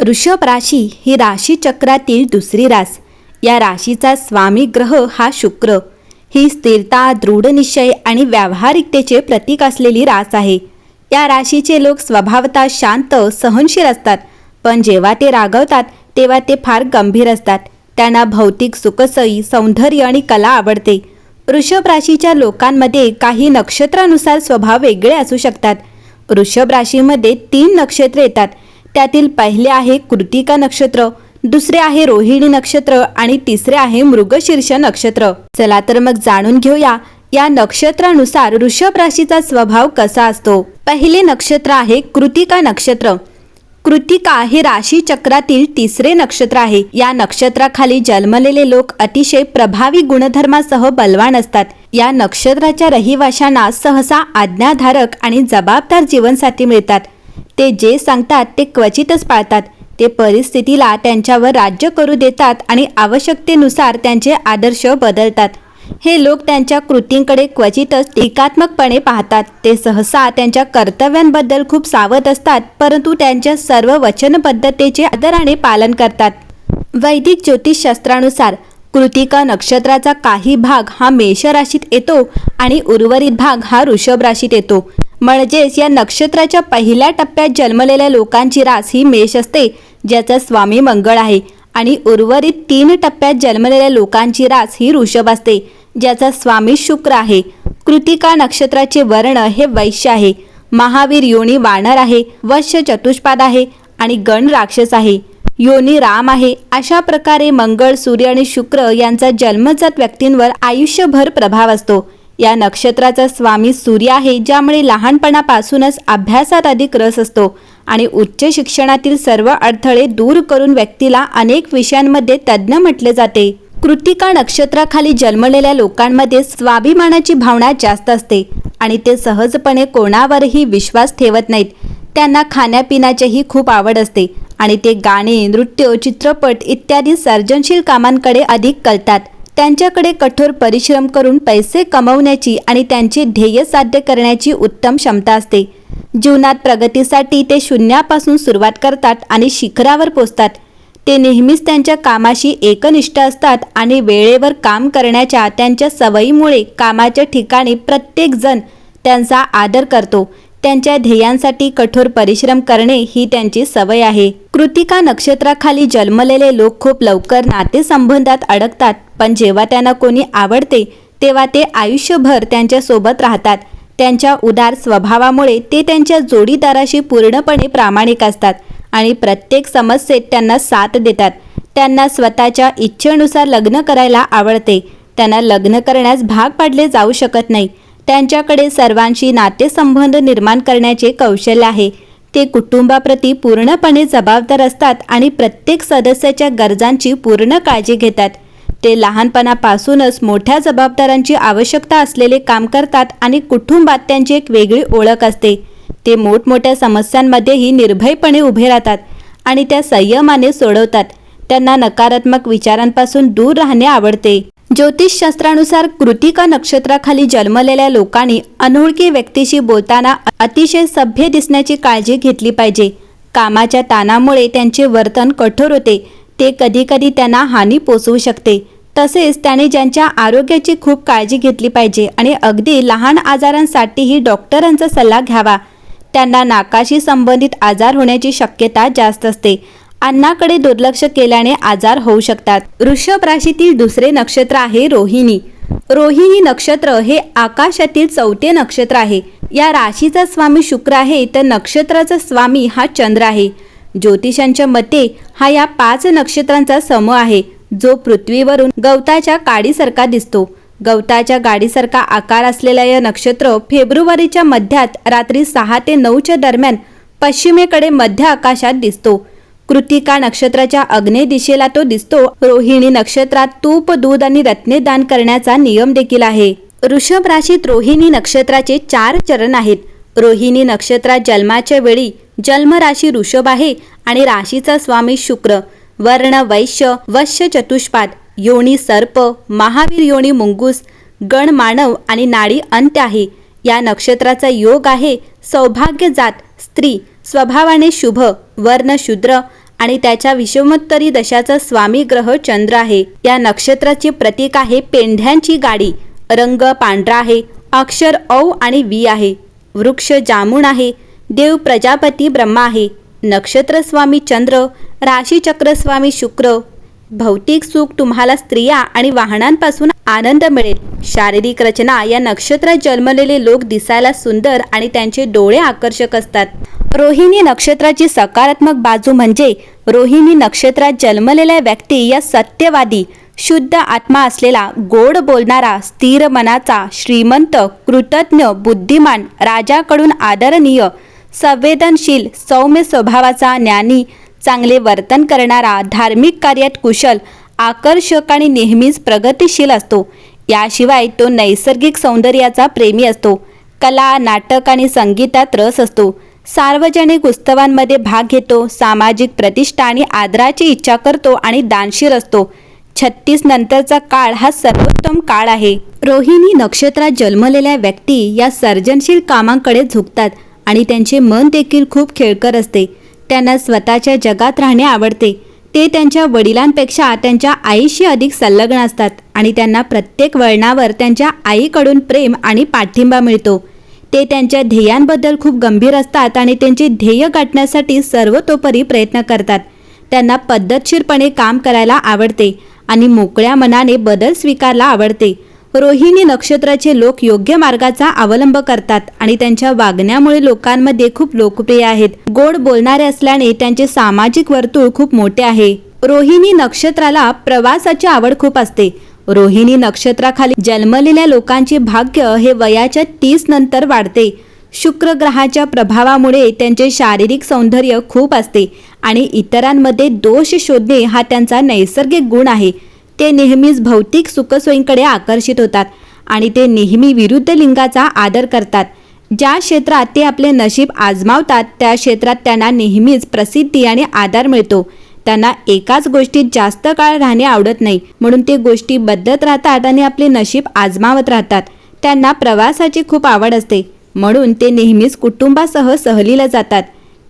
वृषभ राशी ही राशीचक्रातील दुसरी रास. या राशीचा स्वामी ग्रह हा शुक्र. ही स्थिरता दृढनिश्चय आणि व्यावहारिकतेचे प्रतीक असलेली रास आहे. या राशीचे लोक स्वभावतः शांत सहनशील असतात. पण जेव्हा ते रागवतात तेव्हा ते फार गंभीर असतात. त्यांना भौतिक सुखसई सौंदर्य आणि कला आवडते. वृषभ राशीच्या लोकांमध्ये काही नक्षत्रानुसार स्वभाव वेगळे असू शकतात. वृषभ राशीमध्ये तीन नक्षत्र येतात. त्यातील पहिले आहे कृतिका नक्षत्र दुसरे आहे रोहिणी नक्षत्र आणि तिसरे आहे मृगशीर्ष नक्षत्र. चला तर मग जाणून घेऊया या नक्षत्रानुसार ऋषभ राशीचा स्वभाव कसा असतो. पहिले नक्षत्र आहे कृतिका नक्षत्र. कृतिका हे राशी चक्रातील तिसरे नक्षत्र आहे. या नक्षत्राखाली जन्मलेले लोक अतिशय प्रभावी गुणधर्मासह बलवान असतात. या नक्षत्राच्या रहिवाशांना सहसा आज्ञाधारक आणि जबाबदार जीवनसाथी मिळतात. ते जे सांगतात ते क्वचितच पाळतात. ते परिस्थितीला त्यांच्यावर राज्य करू देतात आणि आवश्यकतेनुसार त्यांचे आदर्श बदलतात. हे लोक त्यांच्या कृतींकडे क्वचितच टीकात्मकपणे पाहतात. ते सहसा त्यांच्या कर्तव्यांबद्दल खूप सावध असतात परंतु त्यांच्या सर्व वचनबद्धतेचे आदराने पालन करतात. वैदिक ज्योतिषशास्त्रानुसार कृतिका नक्षत्राचा काही भाग हा मेष राशीत येतो आणि उर्वरित भाग हा वृषभ राशीत येतो. म्हणजेच या नक्षत्राच्या पहिल्या टप्प्यात जन्मलेल्या लोकांची रास ही मेष असते ज्याचा स्वामी मंगळ आहे. आणि उर्वरित तीन टप्प्यात जन्मलेल्या लोकांची रास ही ऋषभ असते ज्याचा स्वामी शुक्र आहे. कृतिका नक्षत्राचे वर्ण हे वैश्य आहे. महावीर योनी वानर आहे वश्य चतुष्पाद आहे आणि गण राक्षस आहे. योनी राम आहे. अशा प्रकारे मंगळ सूर्य आणि शुक्र यांचा जन्मजात व्यक्तींवर आयुष्यभर प्रभाव असतो. या नक्षत्राचा स्वामी सूर्य आहे ज्यामुळे लहानपणापासूनच अभ्यासात अधिक रस असतो आणि उच्च शिक्षणातील सर्व अडथळे दूर करून व्यक्तीला अनेक विषयांमध्ये तज्ज्ञ म्हटले जाते. कृतिका नक्षत्राखाली जन्मलेल्या लोकांमध्ये स्वाभिमानाची भावना जास्त असते आणि ते सहजपणे कोणावरही विश्वास ठेवत नाहीत. त्यांना खाण्यापिण्याचीही खूप आवड असते. आणि ते गाणे नृत्य चित्रपट इत्यादी सर्जनशील कामांकडे अधिक कळतात. त्यांच्याकडे कठोर परिश्रम करून पैसे कमवण्याची आणि त्यांचे ध्येय साध्य करण्याची उत्तम क्षमता असते. जीवनात प्रगतीसाठी ते शून्यापासून सुरुवात करतात आणि शिखरावर पोचतात. ते नेहमीच त्यांच्या कामाशी एकनिष्ठ असतात आणि वेळेवर काम करण्याच्या त्यांच्या सवयीमुळे कामाच्या ठिकाणी प्रत्येकजण त्यांचा आदर करतो. त्यांच्या ध्येयांसाठी कठोर परिश्रम करणे ही त्यांची सवय आहे. कृतिका नक्षत्राखाली जन्मलेले लोक खूप लवकर नातेसंबंधात अडकतात पण जेव्हा त्यांना कोणी आवडते तेव्हा ते आयुष्यभर त्यांच्यासोबत राहतात. त्यांच्या उदार स्वभावामुळे ते त्यांच्या जोडीदाराशी पूर्णपणे प्रामाणिक असतात आणि प्रत्येक समस्येत त्यांना साथ देतात. त्यांना स्वतःच्या इच्छेनुसार लग्न करायला आवडते. त्यांना लग्न करण्यास भाग पाडले जाऊ शकत नाही. त्यांच्याकडे सर्वांशी नातेसंबंध निर्माण करण्याचे कौशल्य आहे. ते कुटुंबाप्रती पूर्णपणे जबाबदार असतात आणि प्रत्येक सदस्याच्या गरजांची पूर्ण काळजी घेतात. ते लहानपणापासूनच मोठ्या जबाबदारांची आवश्यकता असलेले काम करतात आणि कुटुंबात त्यांची एक वेगळी ओळख असते. ते मोठमोठ्या समस्यांमध्येही निर्भयपणे उभे राहतात आणि त्या संयमाने सोडवतात. त्यांना नकारात्मक विचारांपासून दूर राहणे आवडते. ज्योतिषशास्त्रानुसार कृतिका नक्षत्राखाली जन्मलेल्या लोकांनी अनोळखी व्यक्तीशी बोलताना अतिशय सभ्य दिसण्याची काळजी घेतली पाहिजे. कामाच्या ताणामुळे त्यांचे वर्तन कठोर होते. ते कधीकधी त्यांना हानी पोचवू शकते. तसेच त्याने ज्यांच्या आरोग्याची खूप काळजी घेतली पाहिजे आणि अगदी लहान आजारांसाठीही डॉक्टरांचा सल्ला घ्यावा. त्यांना नाकाशी संबंधित आजार होण्याची शक्यता जास्त असते. अन्नाकडे दुर्लक्ष केल्याने आजार होऊ शकतात. वृषभ राशीतील दुसरे नक्षत्र आहे रोहिणी. रोहिणी नक्षत्र हे आकाशातील चौथे नक्षत्र आहे. या राशीचा स्वामी शुक्र आहे तर नक्षत्राचा स्वामी हा चंद्र आहे. ज्योतिषांच्या मते हा या पाच नक्षत्रांचा समूह आहे जो पृथ्वीवरून गवताच्या काडीसारखा दिसतो. गवताच्या गाडीसारखा आकार असलेला या नक्षत्र फेब्रुवारीच्या मध्यात रात्री सहा ते नऊच्या दरम्यान पश्चिमेकडे मध्य आकाशात दिसतो. कृतिका नक्षत्राच्या अग्ने दिशेला तो दिसतो. रोहिणी नक्षत्रात तूप दूध आणि रत्ने दान करण्याचा नियम देखील आहे. वृषभ राशीत रोहिणी नक्षत्राचे चार चरण आहेत. रोहिणी नक्षत्रात जन्माच्या वेळी जन्म राशी वृषभ आहे आणि राशीचा स्वामी शुक्र. वर्ण वैश्य वश्य चतुष्पाद योनी सर्प महावीर योनी मुंगूस गण मानव आणि नाडी अंत्य आहे. या नक्षत्राचा योग आहे सौभाग्य जात स्त्री. स्वभावाने शुभ वर्ण शूद्र आणि त्याच्या विषमोत्तरी दशाचा स्वामी ग्रह चंद्र आहे. या नक्षत्राचे प्रतीक आहे पेंढ्यांची गाडी. रंग पांढरा आहे. अक्षर औ आणि वी आहे. वृक्ष जामुन आहे. देव प्रजापती ब्रह्मा आहे. नक्षत्र स्वामी चंद्र राशीचक्र स्वामी शुक्र. भौतिक सुख तुम्हाला स्त्रिया आणि वाहनांपासून आनंद मिळेल. शारीरिक रचना या नक्षत्रात जन्मलेले लोक दिसायला सुंदर आणि त्यांचे डोळे आकर्षक असतात. रोहिणी नक्षत्राची सकारात्मक बाजू म्हणजे रोहिणी नक्षत्रात जन्मलेल्या व्यक्ती या सत्यवादी शुद्ध आत्मा असलेला गोड बोलणारा स्थिर मनाचा श्रीमंत कृतज्ञ बुद्धिमान राजाकडून आदरणीय संवेदनशील सौम्य स्वभावाचा ज्ञानी चांगले वर्तन करणारा धार्मिक कार्यात कुशल आकर्षक आणि नेहमीच प्रगतिशील असतो. याशिवाय तो नैसर्गिक सौंदर्याचा प्रेमी असतो. कला नाटक आणि संगीतात रस असतो. सार्वजनिक उत्सवांमध्ये भाग घेतो सामाजिक प्रतिष्ठा आणि आदराची इच्छा करतो आणि दानशीर असतो. छत्तीस नंतरचा काळ हा सर्वोत्तम काळ आहे. रोहिणी नक्षत्रात जन्मलेल्या व्यक्ती या सर्जनशील कामांकडे झुकतात आणि त्यांचे मन देखील खूप खेळकर असते. त्यांना स्वतःच्या जगात राहणे आवडते. ते त्यांच्या वडिलांपेक्षा त्यांच्या आईशी अधिक संलग्न असतात आणि त्यांना प्रत्येक वळणावर त्यांच्या आईकडून प्रेम आणि पाठिंबा मिळतो. ते त्यांच्या ध्येयांबद्दल खूप गंभीर असतात आणि त्यांचे ध्येय गाठण्यासाठी सर्वतोपरी प्रयत्न करतात. त्यांना पद्धतशीरपणे काम करायला आवडते आणि मोकळ्या मनाने बदल स्वीकारला आवडते. रोहिणी नक्षत्राचे लोक योग्य मार्गाचा अवलंब करतात आणि त्यांच्या वागण्यामुळे लोकांमध्ये खूप लोकप्रिय आहेत. गोड बोलणारे असल्याने त्यांचे सामाजिक वर्तुळ खूप मोठे आहे. रोहिणी नक्षत्राला प्रवासाची आवड खूप असते. रोहिणी नक्षत्राखाली जन्मलेल्या लोकांचे भाग्य हे वयाच्या तीस नंतर वाढते. शुक्र ग्रहाच्या प्रभावामुळे त्यांचे शारीरिक सौंदर्य खूप असते आणि इतरांमध्ये दोष शोधणे हा त्यांचा नैसर्गिक गुण आहे. ते नेहमीच भौतिक सुखसोयींकडे आकर्षित होतात आणि ते नेहमी विरुद्ध लिंगाचा आदर करतात. ज्या क्षेत्रात ते आपले नशीब आजमावतात त्या क्षेत्रात त्यांना नेहमीच प्रसिद्धी आणि आधार मिळतो. त्यांना एकाच गोष्टीत जास्त काळ राहणे आवडत नाही. म्हणून ते गोष्टी बदलत राहतात आणि आपले नशीब आजमावत राहतात. त्यांना प्रवासाची खूप आवड असते. म्हणून ते नेहमीच कुटुंबासह सहलीला जातात.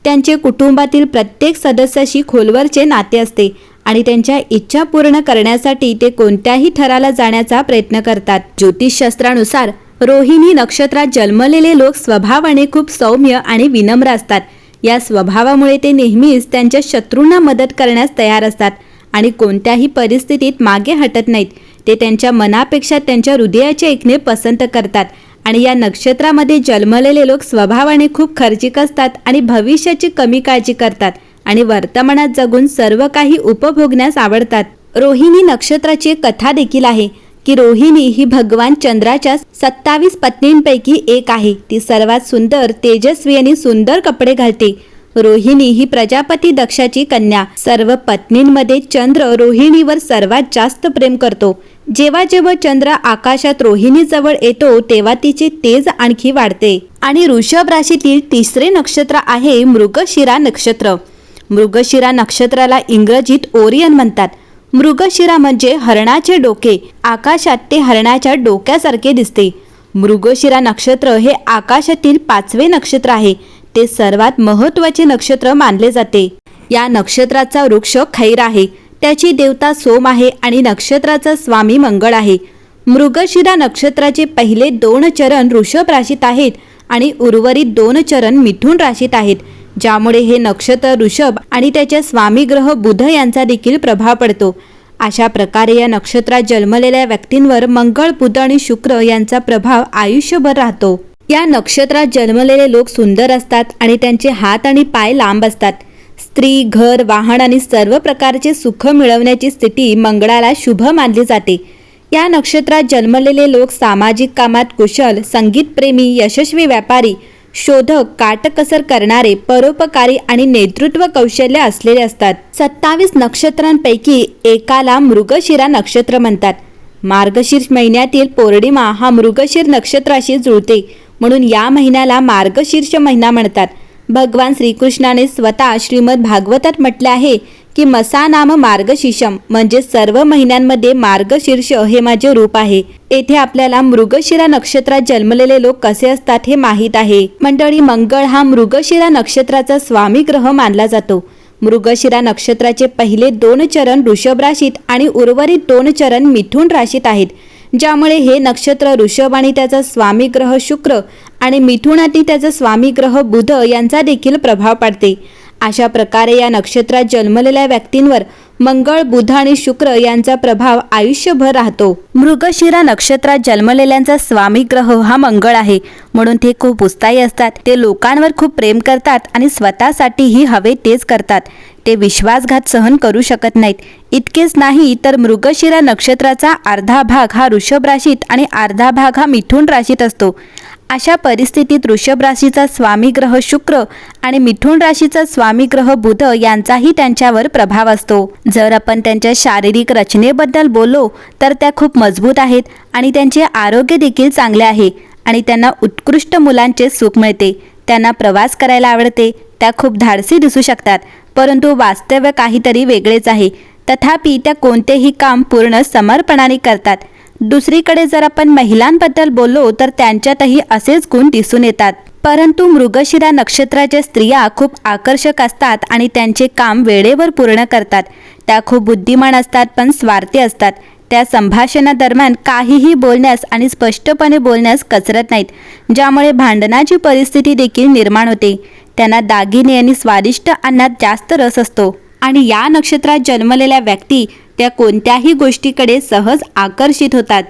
त्यांचे कुटुंबातील प्रत्येक सदस्याशी खोलवरचे नाते असते आणि त्यांच्या इच्छा पूर्ण करण्यासाठी ते कोणत्याही थराला जाण्याचा प्रयत्न करतात. ज्योतिषशास्त्रानुसार रोहिणी नक्षत्रात जन्मलेले लोक स्वभावाने खूप सौम्य आणि विनम्र असतात. या स्वभावामुळे ते नेहमीच त्यांच्या शत्रूंना मदत करण्यास तयार असतात आणि कोणत्याही परिस्थितीत मागे हटत नाहीत. ते त्यांच्या मनापेक्षा त्यांच्या हृदयाचे ऐकणे पसंत करतात आणि या नक्षत्रामध्ये जन्मलेले लोक स्वभावाने खूप खर्चिक असतात आणि भविष्याची कमी काळजी करतात आणि वर्तमानात जगून सर्व काही उपभोगण्यास आवडतात. रोहिणी नक्षत्राची एक कथा देखील आहे. की रोहिणी ही भगवान चंद्राच्या सत्तावीस पत्नींपैकी एक आहे. ती सर्वात सुंदर तेजस्वी आणि सुंदर कपडे घालते. रोहिणी ही प्रजापती दक्षाची कन्या. सर्व पत्नींमध्ये चंद्र रोहिणीवर सर्वात जास्त प्रेम करतो. जेव्हा जेव्हा चंद्र आकाशात रोहिणीजवळ येतो तेव्हा तिचे तेज आणखी वाढते. आणि वृषभ राशीतील तिसरे नक्षत्र आहे मृगशिरा नक्षत्र. मृगशिरा नक्षत्राला इंग्रजीत ओरियन म्हणतात. मृगशिरा म्हणजे हरणाचे डोके. आकाशात ते हरणाच्या डोक्यासारखे दिसते. मृगशिरा नक्षत्र हे आकाशातील पाचवे नक्षत्र आहे. ते सर्वात महत्त्वाचे नक्षत्र मानले जाते. या नक्षत्राचा वृक्ष खैर आहे. त्याची देवता सोम आहे आणि नक्षत्राचा स्वामी मंगळ आहे. मृगशिरा नक्षत्राचे पहिले दोन चरण वृषभ राशीत आहेत आणि उर्वरित दोन चरण मिथुन राशीत आहेत. ज्यामुळे हे नक्षत्र ऋषभ आणि त्याच्या स्वामी ग्रह बुध यांचा देखील प्रभाव पडतो. अशा प्रकारे या नक्षत्रात जन्मलेल्या व्यक्तींवर मंगळ बुध आणि शुक्र यांचा प्रभाव आयुष्यभर राहतो. या नक्षत्रात जन्मलेले लोक सुंदर असतात आणि त्यांचे हात आणि पाय लांब असतात. स्त्री घर वाहन आणि सर्व प्रकारचे सुख मिळवण्याची स्थिती मंगळाला शुभ मानली जाते. या नक्षत्रात जन्मलेले लोक सामाजिक कामात कुशल संगीतप्रेमी यशस्वी व्यापारी शोधक काटकसर करणारे परोपकारी आणि नेतृत्व कौशल्य असलेले असतात. सत्तावीस नक्षत्रांपैकी एकाला मृगशिरा नक्षत्र म्हणतात. मार्गशीर्ष महिन्यातील पौर्णिमा हा मृगशीर नक्षत्राशी जुळते म्हणून या महिन्याला मार्गशीर्ष महिना म्हणतात. भगवान श्रीकृष्णाने स्वतः श्रीमद भागवतात म्हटले आहे की मसा नाम मार्गशीर्षम म्हणजे सर्व महिन्यांमध्ये मार्गशीर्ष हे माझे रूप आहे. येथे आपल्याला मृगशिरा नक्षत्रात जन्मलेले लोक कसे असतात हे माहीत आहे. मंडळी मंगळ हा मृगशिरा नक्षत्राचा स्वामी ग्रह मानला जातो. मृगशिरा नक्षत्राचे पहिले दोन चरण वृषभ राशीत आणि उर्वरित दोन चरण मिथुन राशीत आहेत ज्यामुळे हे नक्षत्र ऋषभ आणि त्याचा स्वामी ग्रह शुक्र आणि मिथुनातील त्याचा स्वामी ग्रह बुध यांचा देखील प्रभाव पाडते. अशा प्रकारे या नक्षत्रात जन्मलेल्या व्यक्तींवर मंगळ बुध आणि शुक्र यांचा प्रभाव आयुष्यभर राहतो. मृगशिरा नक्षत्रात जन्मलेल्यांचा स्वामी ग्रह हा मंगळ आहे. म्हणून ते खूप उत्साही असतात. ते लोकांवर खूप प्रेम करतात आणि स्वतःसाठीही हवे तेच करतात. ते विश्वासघात सहन करू शकत नाहीत. इतकेच नाही तर मृगशिरा नक्षत्राचा अर्धा भाग हा वृषभ राशीत आणि अर्धा भाग हा मिथुन राशीत असतो. अशा परिस्थितीत वृषभ राशीचा स्वामी ग्रह शुक्र आणि मिथुन राशीचा स्वामी ग्रह बुध यांचाही त्यांच्यावर प्रभाव असतो. जर आपण त्यांच्या शारीरिक रचनेबद्दल बोललो तर त्या खूप मजबूत आहेत आणि त्यांचे आरोग्य देखील चांगले आहे आणि त्यांना उत्कृष्ट मुलांचे सुख मिळते. त्यांना प्रवास करायला आवडते. त्या खूप धाडसी दिसू शकतात. परंतु वास्तव्य काहीतरी वेगळेच आहे. तथापि त्या कोणतेही काम पूर्ण समर्पणाने करतात. दुसरीकडे जर आपण महिलांबद्दल बोललो तर त्यांच्यातही असेच गुण दिसून येतात. परंतु मृगशिरा नक्षत्राच्या स्त्रिया खूप आकर्षक असतात आणि त्यांचे काम वेळेवर पूर्ण करतात. त्या खूप बुद्धिमान असतात पण स्वार्थी असतात. त्या संभाषणादरम्यान काहीही बोलण्यास आणि स्पष्टपणे बोलण्यास कचरत नाहीत ज्यामुळे भांडणाची परिस्थिती देखील निर्माण होते. त्यांना दागिने आणि स्वादिष्ट अन्नात जास्त रस असतो. आणि या नक्षत्रात जन्मलेल्या व्यक्ती त्या कोणत्याही गोष्टीकडे सहज आकर्षित होतात.